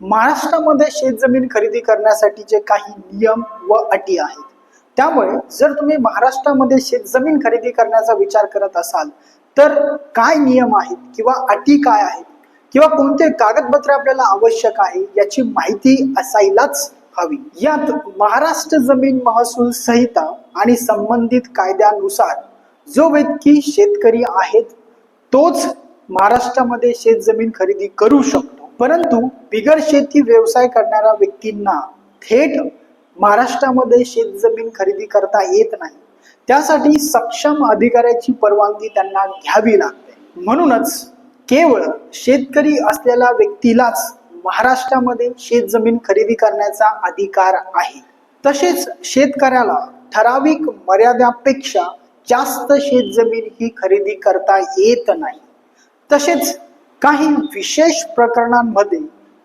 महाराष्ट्रामध्ये शेतजमीन खरेदी करण्यासाठीचे काही नियम व अटी आहेत त्यामुळे जर तुम्ही महाराष्ट्रामध्ये शेतजमीन खरेदी करण्याचा विचार करत असाल तर काय नियम आहेत किंवा अटी काय आहेत किंवा कोणते कागदपत्रे आपल्याला आवश्यक आहे याची माहिती असायलाच हवी. यात महाराष्ट्र जमीन महसूल संहिता आणि संबंधित कायद्यानुसार जो व्यक्ती शेतकरी आहेत तोच महाराष्ट्रामध्ये शेतजमीन खरेदी करू शकतो. परंतु बिगर शेती व्यवसाय करणाऱ्या व्यक्तींना थेट महाराष्ट्रामध्ये शेतजमीन खरेदी करता येत नाही. त्यासाठी सक्षम अधिकाऱ्याची परवानगी त्यांना घ्यावी लागते. म्हणूनच केवळ शेतकरी असलेल्या व्यक्तीलाच महाराष्ट्रामध्ये शेतजमीन खरेदी करण्याचा अधिकार आहे. तसेच शेतकऱ्याला ठराविक मर्यादापेक्षा जास्त शेतजमीन ही खरेदी करता येत नाही. तसेच काही विशेष प्रकरणांमध्ये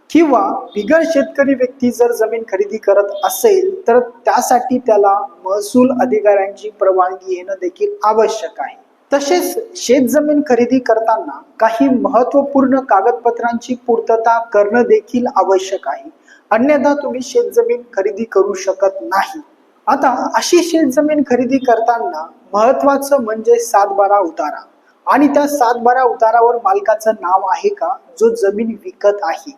किंवा बिगर शेतकरी व्यक्ती जर जमीन खरेदी करत असेल तर त्यासाठी त्याला महसूल अधिकाऱ्यांची परवानगी घेणं देखील आवश्यक आहे. तसेच शेतजमीन खरेदी करताना काही महत्त्वपूर्ण कागदपत्रांची पूर्तता करणं देखील आवश्यक आहे. अन्यथा तुम्ही शेतजमीन खरेदी करू शकत नाही. आता अशी शेतजमीन खरेदी करताना महत्वाचं म्हणजे सातबारा उतारा. आणि त्या सातबारा उतारावर मालकाचं नाव आहे का जो जमीन विकत आहे?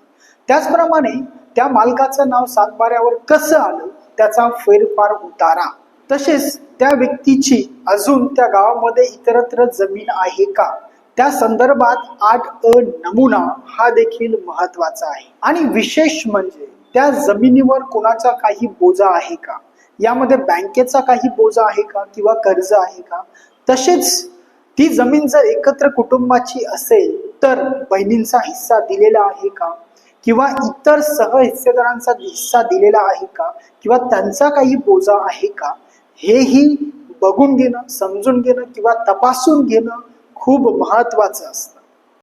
त्याचप्रमाणे त्या मालकाचं नाव सातबाऱ्यावर कसं आलं त्याचा फेरफार उतारा. तसेच त्या व्यक्तीची अजून त्या गावामध्ये इतरत्र जमीन आहे का? त्या संदर्भात आठ अ नमुना हा देखील महत्त्वाचा आहे. आणि विशेष म्हणजे त्या जमिनीवर कोणाचा काही बोजा आहे का? यामध्ये बँकेचा काही बोजा आहे का किंवा कर्ज आहे का? तसेच ती जमीन जर एकत्र कुटुंबाची असेल तर बहिणींचा हिस्सा दिलेला आहे का? किंवा इतर सह हिस्सेदारांचा हिस्सा दिलेला आहे का? किंवा त्यांचा काही बोजा आहे का? हेही बघून घेणं समजून घेणं किंवा तपासून घेणं खूप महत्वाचं असतं.